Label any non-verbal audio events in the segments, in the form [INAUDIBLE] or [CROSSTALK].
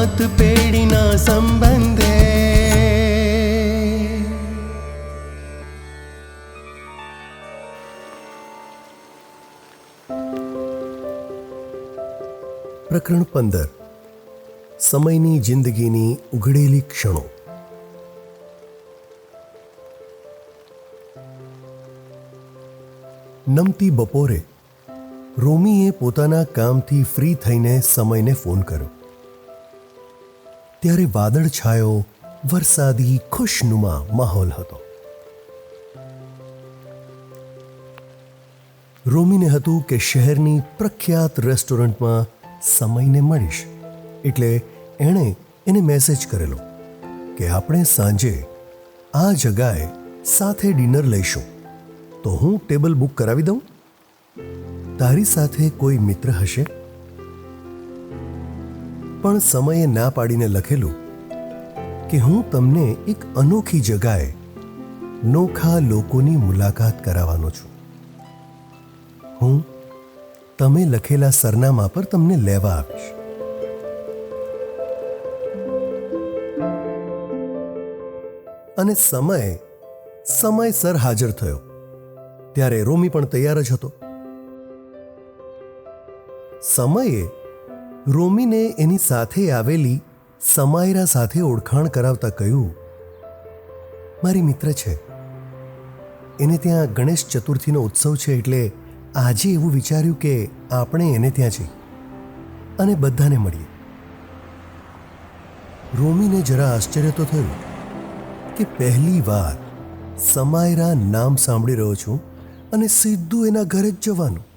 સાત પેઢીના સંબંધે પ્રકરણ પંદર. સમયની જિંદગીની ઉઘડેલી ક્ષણો. નમતી બપોરે રોમીએ પોતાના કામથી ફ્રી થઈને સમયને ફોન કર્યો. ત્યારે વાદળ છાયો, વરસાદી ખુશનુમા માહોલ હતો. રોમીને હતું કે શહેરની પ્રખ્યાત રેસ્ટોરન્ટમાં સમયને મળીશ, એટલે એણે એને મેસેજ કરેલો કે આપણે સાંજે આ જગાએ સાથે ડિનર લઈશું. તો હું ટેબલ બુક કરાવી દઉં? તારી સાથે કોઈ મિત્ર હશે? પણ સમયે ના પાડીને લખેલું કે હું તમને એક અનોખી જગાએ નોખા લોકોની મુલાકાત કરાવવાનો છું. હું તમે લખેલા સરનામા પર તમને લેવા આવીશ. અને સમય સમયસર હાજર થયો. ત્યારે રોમી પણ તૈયાર જ હતો. સમયે રોમીને એની સાથે આવેલી સમાયરા સાથે ઓળખાણ કરાવતા કહ્યું, મારી મિત્ર છે. એને ત્યાં ગણેશ ચતુર્થીનો ઉત્સવ છે એટલે આજે એવું વિચાર્યું કે આપણે એને ત્યાં જઈએ અને બધાને મળીએ. રોમીને જરા આશ્ચર્ય તો થયું કે પહેલી વાર સમાયરા નામ સાંભળી રહ્યો છું અને સીધું એના ઘરે જ જવાનું.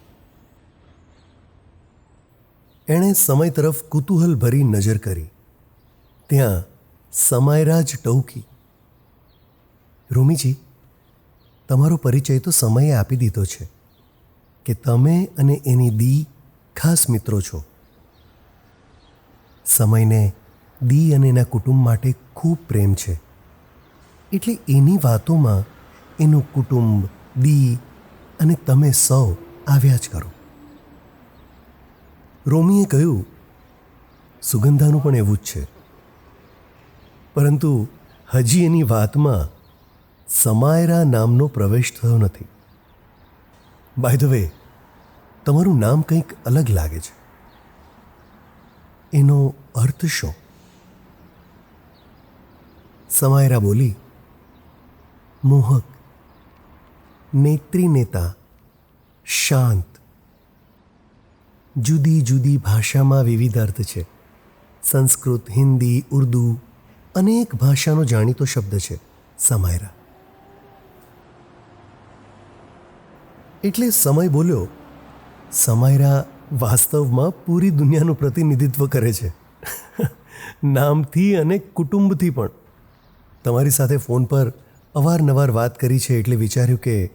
એણે સમય તરફ કુતૂહલ ભરી નજર કરી. ત્યાં સમાયરાજ ટૌકી. રૂમીજી, તમારો પરિચય તો સમયે આપી દીધો છે કે તમે અને એની દી ખાસ મિત્રો છો. સમયને દી અને એના કુટુંબ માટે ખૂબ પ્રેમ છે. એટલે એની વાતોમાં એનું કુટુંબ, દી અને તમે સૌ આવ્યા જ કરો. રોમીએ કહ્યું, સુગંધાનું પણ એવું જ છે. પરંતુ હજી એની વાતમાં સમાયરા નામનો પ્રવેશ થયો નથી. બાય ધ વે તમારું નામ કંઈક અલગ લાગે છે. એનો અર્થ શું? સમાયરા બોલી, મોહક, નેત્રી નેતા, શાંત જુદી જુદી ભાષામાં વિવિધ અર્થ છે. સંસ્કૃત, હિન્દી, ઉર્દુ અનેક ભાષાનો જાણીતો શબ્દ છે. સમાયરા. એટલે સમય બોલ્યો, સમાયરા વાસ્તવમાં પૂરી દુનિયાનું પ્રતિનિધિત્વ કરે છે. [LAUGHS] નામથી અને કુટુંબથી પણ. તમારી સાથે ફોન પર અવારનવાર વાત કરી છે એટલે વિચાર્યું કે,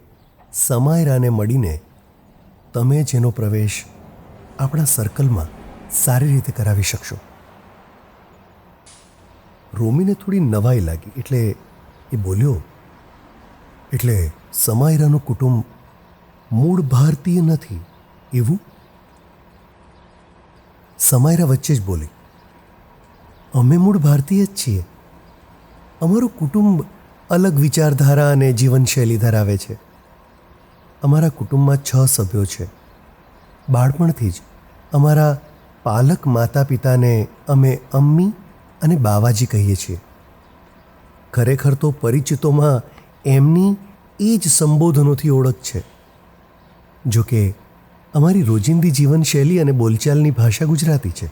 સમાયરાને મળીને તમે જેનો પ્રવેશ આપણા સર્કલમાં સારી રીતે કરાવી શકશો. રોમીને થોડી નવાઈ લાગી, એટલે એ બોલ્યો, એટલે સમાયરાનું કુટુંબ મૂળ ભારતીય નથી, એવું? સમાયરા વચ્ચે જ બોલી, અમે મૂળ ભારતીય જ છીએ. અમારું કુટુંબ અલગ વિચારધારા અને જીવનશૈલી ધરાવે છે. અમારા કુટુંબમાં છ સભ્યો છે. બાળપણથી જ અમારા પાલક માતા પિતાને અમે અમ્મી અને બાવાજી કહીએ છીએ. ખરેખર તો પરિચિતોમાં એમની એ જ સંબોધનોથી ઓળખ છે. જોકે અમારી રોજિંદી જીવનશૈલી અને બોલચાલની ભાષા ગુજરાતી છે.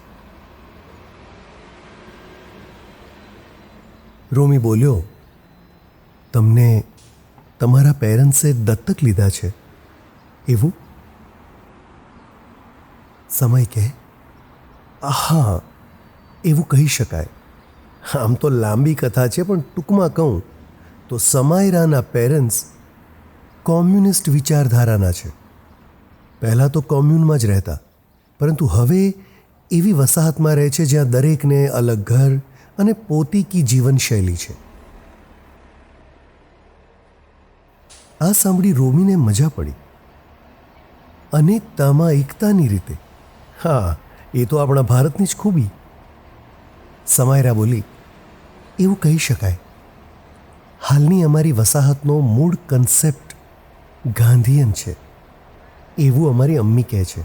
રોમી બોલ્યો, તમને તમારા પેરેન્ટ્સે દત્તક લીધા છે? એવું? સમય કે હા એવું કહી શકાય. આમ તો લાંબી કથા છે, પણ ટૂંકમાં કહું તો સમાયરાના પેરેન્ટ્સ કોમ્યુનિસ્ટ વિચારધારાના છે. પહેલાં તો કોમ્યુનમાં જ રહેતા, પરંતુ હવે એવી વસાહતમાં રહે છે જ્યાં દરેકને અલગ ઘર અને પોતીકી જીવનશૈલી છે. આ સાંભળી રોમીને મજા પડી. અનેકતામાં એકતાની રીતે હા, એ તો આપણા ભારતની જ ખૂબી. સમાયરા બોલી, એવું કહી શકાય. હાલની અમારી વસાહતનો મૂળ કન્સેપ્ટ ગાંધીયન છે. એવું અમારી અમ્મી કહે છે.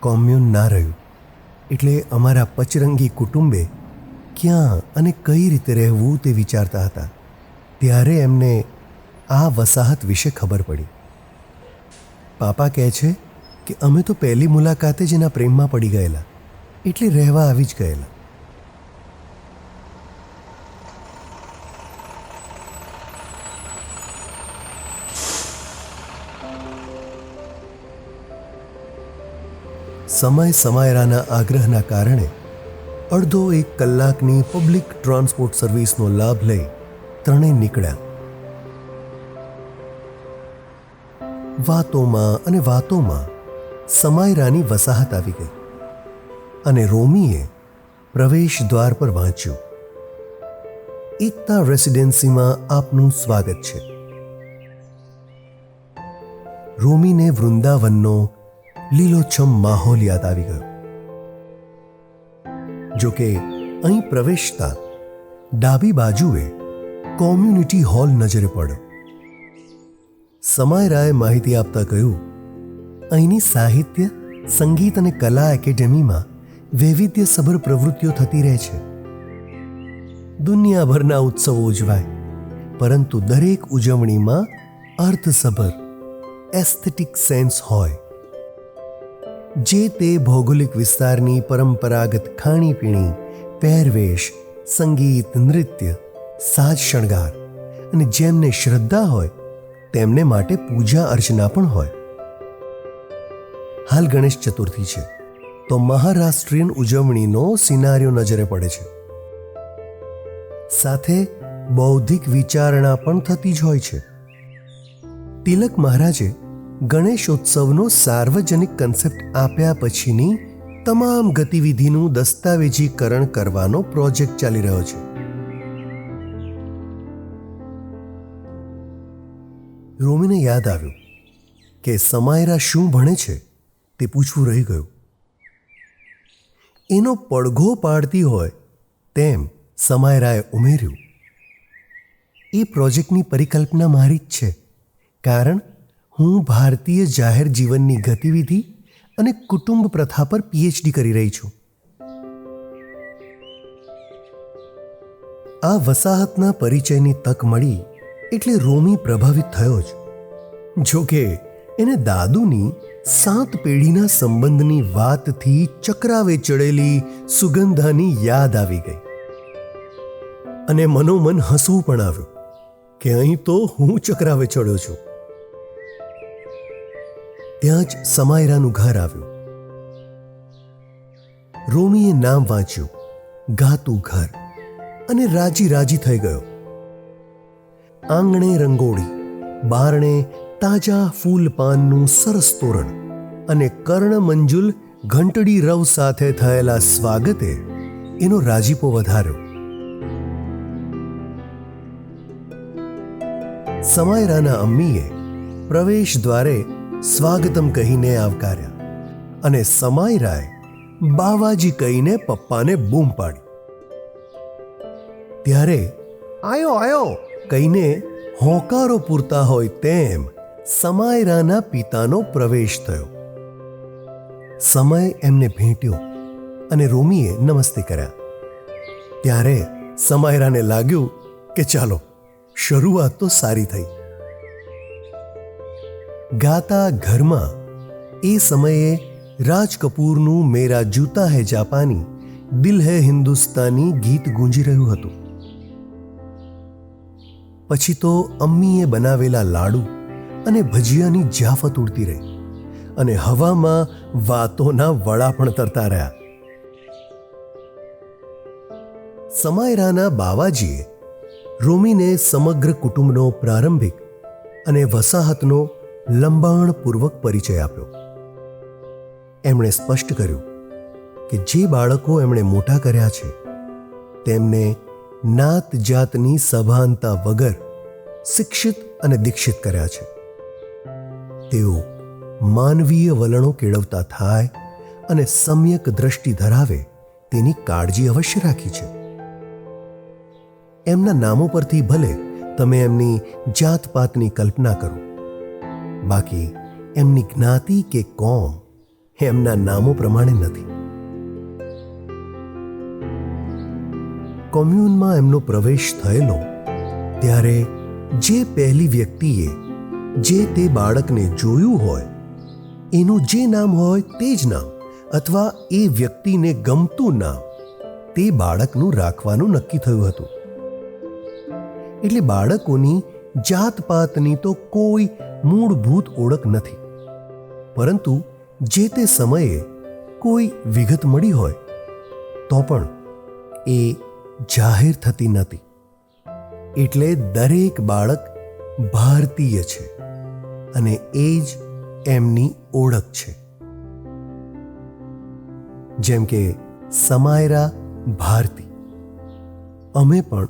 કોમ્યુન ના રહ્યું. એટલે અમારા પચરંગી કુટુંબે ક્યાં અને કઈ રીતે રહેવું તે વિચારતા હતા. ત્યારે એમને આ વસાહત વિશે ખબર પડી. પાપા કહે છે કે અમે તો પહેલી મુલાકાતે જ એના પ્રેમમાં પડી ગયેલા. એટલે રહેવા આવી જ ગયેલા. સમય સમાયરાના આગ્રહના કારણે અડધો એક કલાકની પબ્લિક ટ્રાન્સપોર્ટ સર્વિસનો લાભ લઈ ત્રણેય નીકળ્યા. વાતોમાં અને વાતોમાં સમાયરાની વસાહત આવી ગઈ અને રોમીએ પ્રવેશ દ્વાર પર વાંચ્યું, એકતા રેસિડેન્સીમાં આપનું સ્વાગત છે. રોમીને વૃંદાવનનો લીલોછમ માહોલ યાદ આવી ગયો. જોકે અહીં પ્રવેશતા ડાબી બાજુએ કોમ્યુનિટી હોલ નજરે પડ્યો. સમાયરાએ માહિતી આપતા કહ્યું અહીંની સાહિત્ય, સંગીત અને કલા એકેડેમીમાં વૈવિધ્યસભર પ્રવૃત્તિઓ થતી રહે છે. દુનિયાભરના ઉત્સવો ઉજવાય, પરંતુ દરેક ઉજવણીમાં અર્થસભર એસ્થેટિક સેન્સ હોય. જે તે ભૌગોલિક વિસ્તારની પરંપરાગત ખાણીપીણી, પહેરવેશ, સંગીત, નૃત્ય, સાજ શણગાર અને જેમને શ્રદ્ધા હોય, તેમને માટે પૂજા અર્ચના પણ હોય. હાલ ગણેશ ચતુર્થી છે. તો મહારાષ્ટ્રીયન ઉજવણીનો સિનારીઓ નજરે પડે છે. સાથે બૌદ્ધિક વિચારણા પણ થતી જ હોય છે. તિલક મહારાજે ગણેશોત્સવનો સાર્વજનિક કન્સેપ્ટ આપ્યા પછીની તમામ ગતિવિધિનું દસ્તાવેજીકરણ કરવાનો પ્રોજેક્ટ ચાલી રહ્યો છે. રોમીને યાદ આવ્યું કે સમાયરા શું ભણે છે? તે પૂછવું રહી ગયું. એનો પડઘો પાડતી હોય તેમ સમાયરાએ ઉમેર્યું. એ પ્રોજેક્ટની પરિકલ્પના મારી જ છે, કારણ હું ભારતીય જાહેર જીવનની ગતિવિધિ અને કુટુંબ પ્રથા પર પીએચડી કરી રહી છું. આ વસાહતના પરિચયની તક મળી એટલે રોમી પ્રભાવિત થયો જ. જો કે એને દાદુની સાત પેઢીના સંબંધની વાતથી ચક્રાવે ચડેલી સુગંધાની યાદ આવી ગઈ. અને મનોમન હસવું પણ આવ્યું કે અહીં તો હું ચક્રાવે ચડ્યો છું. ત્યાં જ સમાયરાનું ઘર આવ્યું. રોમીએ નામ વાંચ્યું, ગાતું ઘર, અને રાજી રાજી થઈ ગયો. આંગણે રંગોળી, બારણે તાજા ફૂલપાનનું સરસ તોરણ અને કર્ણમંજુલ ઘંટડી રવ સાથે થયેલા સ્વાગતે એનો રાજીપો વધાર્યો. સમાયરાના અમ્મીએ પ્રવેશ દ્વારે સ્વાગતમ કહીને આવકાર્યા અને સમાયરાએ બાવાજી કહીને પપ્પાને બૂમ પાડી. ત્યારે આયો આયો, કહીને હોંકારો પૂરતા હોય તેમ સમાયરાના પિતાનો પ્રવેશ થયો. સમય એમને ભેટ્યો અને રોમીએ નમસ્તે કર્યા. ત્યારે સમાયરાને લાગ્યું કે ચાલો, શરૂઆત તો સારી થઈ. ગાતા ઘરમાં એ સમયે રાજ કપૂરનું મેરા જૂતા હે જાપાની, દિલ હે હિન્દુસ્તાની ગીત ગુંજી રહ્યું હતું. પછી તો અમ્મીએ બનાવેલા લાડુ અને ભજીયાની જાફત ઉડતી રહી અને હવામાં વાતોના વડા પણ તરતા રહ્યા. સમાયરાના બાવાજીએ રોમીને સમગ્ર કુટુંબનો પ્રારંભિક અને વસાહતનો લંબાણપૂર્વક પરિચય આપ્યો. એમણે સ્પષ્ટ કર્યું કે જે બાળકો એમણે મોટા કર્યા છે, તેમને નાત જાતની સભાનતા વગર શિક્ષિત અને દીક્ષિત કર્યા છે. તેઓ માનવીય વલણો કેળવતા થાય અને સમ્યક દ્રષ્ટિ ધરાવે તેની કાળજી અવશ્ય રાખી છે. એમના નામો પરથી ભલે તમે એમની જાતપાતની કલ્પના કરો. બાકી એમની જ્ઞાતિ કે કોમ એમના નામો પ્રમાણે નથી. કોમ્યુનમાં એમનો પ્રવેશ થયેલો ત્યારે જે પહેલી વ્યક્તિએ જે તે બાળકને જોયું હોય, એનું જે નામ હોય તે જ નામ, અથવા એ વ્યક્તિને ગમતું નામ, તે બાળકનું રાખવાનું નક્કી થયું હતું. એટલે બાળકોની જાતપાતની તો કોઈ મૂળભૂત ઓળખ નથી. પરંતુ જે તે સમયે કોઈ વિગત મળી હોય, તો પણ એ જાહેર થતી નથી. એટલે દરેક બાળક ભારતીય છે. અને એ જ એમની ઓળખ છે. જેમ કે સમાયરા ભારતી. અમે પણ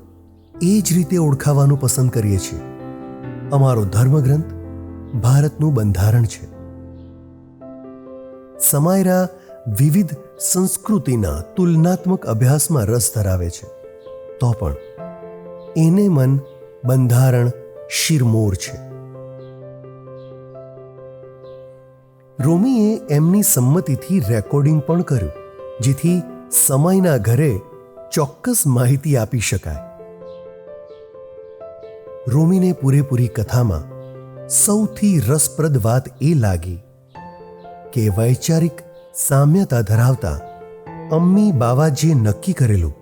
એ જ રીતે ઓળખાવાનું પસંદ કરીએ છીએ. અમારો ધર્મગ્રંથ ભારતનું બંધારણ છે. સમાયરા વિવિધ સંસ્કૃતિના તુલનાત્મક અભ્યાસમાં રસ ધરાવે છે. તો પણ એને મન બંધારણ શિરમોર છે. રોમીએ એમની સંમતિથી રેકોર્ડિંગ પણ કર્યું, જેથી સમયના ઘરે ચોક્કસ માહિતી આપી શકાય. રોમીને પૂરેપૂરી કથામાં સૌથી રસપ્રદ વાત એ લાગી કે વૈચારિક સામ્યતા ધરાવતા અમ્મી બાવાજીએ નક્કી કરેલું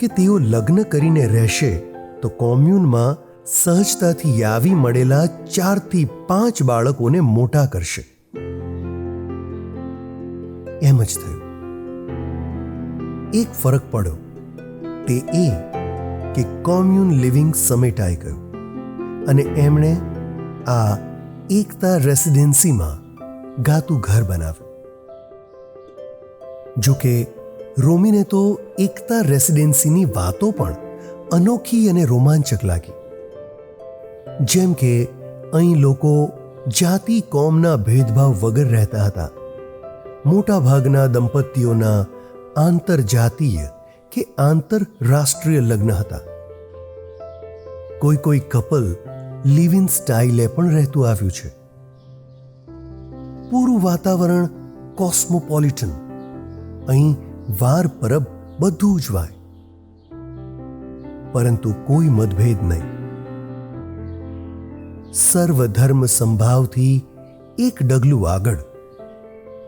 કે તેઓ લગ્ન કરીને રહેશે તો કોમ્યુનમાં સહજતાથી આવી મળેલા ચારથી પાંચ બાળકોને મોટા કરશે. એમ જ થયું. એક ફરક પડ્યો. તે એ કે કોમ્યુન લિવિંગ સમેટાઈ ગયું અને એમણે આ એકતા રેસિડેન્સીમાં ગાતું ઘર બનાવ્યું. જોકે રોમીને તો એકતા રેસિડેન્સીની વાતો પણ અનોખી અને રોમાંચક લાગી. જેમ કે અહીં લોકો જાતિ, કોમના ભેદભાવ વગર રહેતા હતા. મોટા ભાગના દંપતીઓના આંતરજાતીય કે આંતરરાષ્ટ્રીય લગ્ન હતા. કોઈ કોઈ કપલ લિવ ઇન સ્ટાઇલે પણ રહેતું આવ્યું છે. પૂરું વાતાવરણ કોસ્મોપોલિટન. અહીં વાર પરબ બધું ઉજવાય પરંતુ કોઈ મતભેદ નહીં. સર્વધર્મ સંભાવથી એક ડગલું આગળ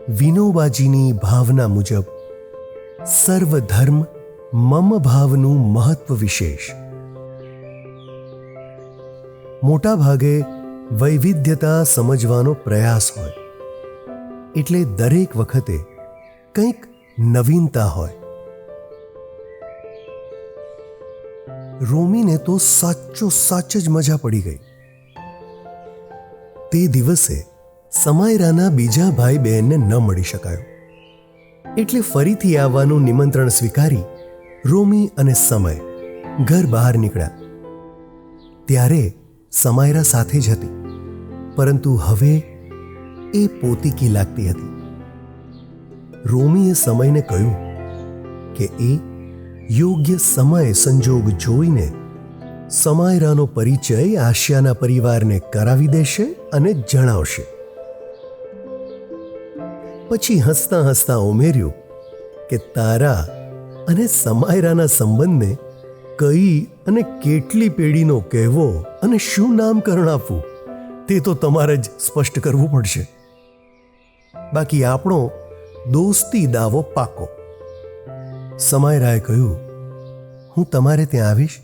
વિનોબાજીની ભાવના મુજબ, સર્વધર્મ મમ ભાવનું મહત્વ વિશેષ. મોટા ભાગે વૈવિધ્યતા સમજવાનો પ્રયાસ હોય, એટલે દરેક વખતે કંઈક નવીનતા હોય. રોમીને તો સાચો સાચ જ મજા પડી ગઈ. તે દિવસે સમાયરાના બીજા ભાઈ બહેનને ન મળી શકાયો. એટલે ફરીથી આવવાનું નિમંત્રણ સ્વીકારી રોમી અને સમય ઘર બહાર નીકળ્યા. ત્યારે સમાયરા સાથે જ હતી, પરંતુ હવે એ પોતીકી લાગતી હતી. રોમીએ સમયને કહ્યું કે એ યોગ્ય સમય સંજોગ જોઈને સમાયરાનો પરિચય આશિયાના પરિવારને કરાવી દેશે અને જણાવશે. પછી હસતા હસતા ઉમેર્યું કે તારા અને સમાયરાના સંબંધને કઈ અને કેટલી પેઢીનો કહેવો અને શું નામકરણ આપવું તે તો તમારે જ સ્પષ્ટ કરવું પડશે. બાકી આપણો દોસ્તી દાવો પાકો. સમાયરાએ કહ્યું, હું તમારે ત્યાં આવીશ.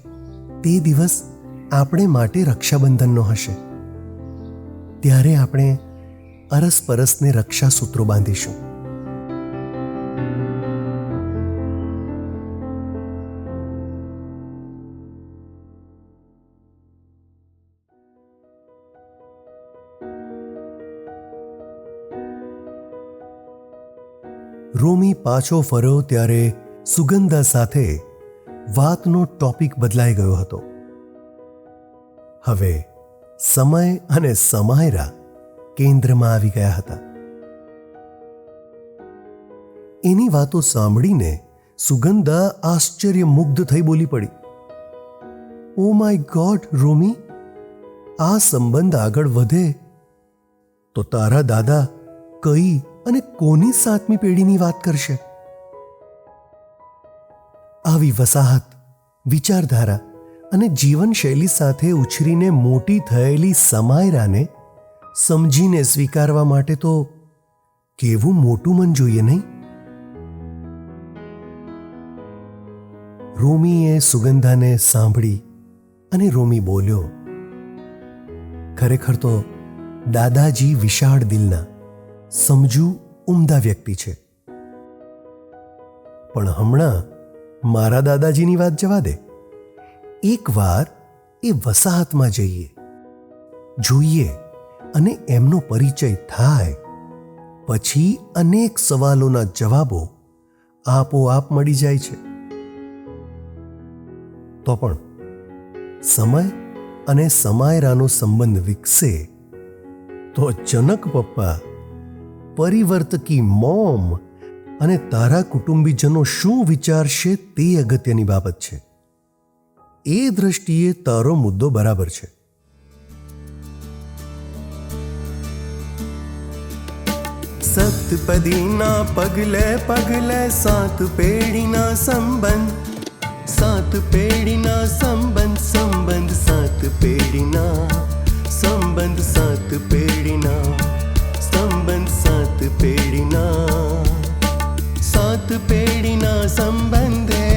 તે દિવસ આપણે માટે રક્ષાબંધનનો હશે. ત્યારે આપણે અરસપરસને રક્ષા સૂત્રો બાંધીશું. રોમી પાછો ફર્યો ત્યારે સુગંધા સાથે વાતનો ટોપિક બદલાઈ ગયો હતો. હવે સમય અને સમાયરા કેન્દ્રમાં આવી ગયા હતા. એની વાતો સાંભળીને સુગંધા આશ્ચર્યમુગ્ધ થઈ બોલી પડી. ઓ માય ગોડ રોમી, આ સંબંધ આગળ વધે? તો તારા દાદા કઈ અને કોની સાતમી પેઢીની વાત કરશે? આવી વસાહત, વિચારધારા અને જીવનશૈલી સાથે ઉછરીને મોટી થયેલી સમાયરાને સમજીને સ્વીકારવા માટે તો કેવું મોટું મન જોઈએ નહીં? રોમીએ સુગંધાને સાંભળી અને રોમી બોલ્યો, ખરેખર તો દાદાજી વિશાળ દિલના, સમજુ ઉમદા વ્યક્તિ છે. પણ હમણાં મારા દાદાજીની વાત જવા દે. એકવાર એ વસાહતમાં જઈએ. જોઈએ અને એમનો પરિચય થાય. પછી અનેક સવાલોના જવાબો આપોઆપ મળી જાય છે. તો પણ, સમય અને સમાયરાનો સંબંધ વિકસે તો જનક પપ્પા, પરિવર્તકી મોમ અને તારા કુટુંબીજનો શું વિચારશે તે અગત્યની બાબત છે. એ દ્રષ્ટિએ તારો મુદ્દો બરાબર છે. સતપદીના પગલે પગલે સાત પેઢીના સંબંધ સાત પેઢીના સંબંધ સંબંધ સાત પેઢીના સંબંધ સાત પેઢીના સંબંધ સાત પેઢીના સાત પેઢીના સંબંધ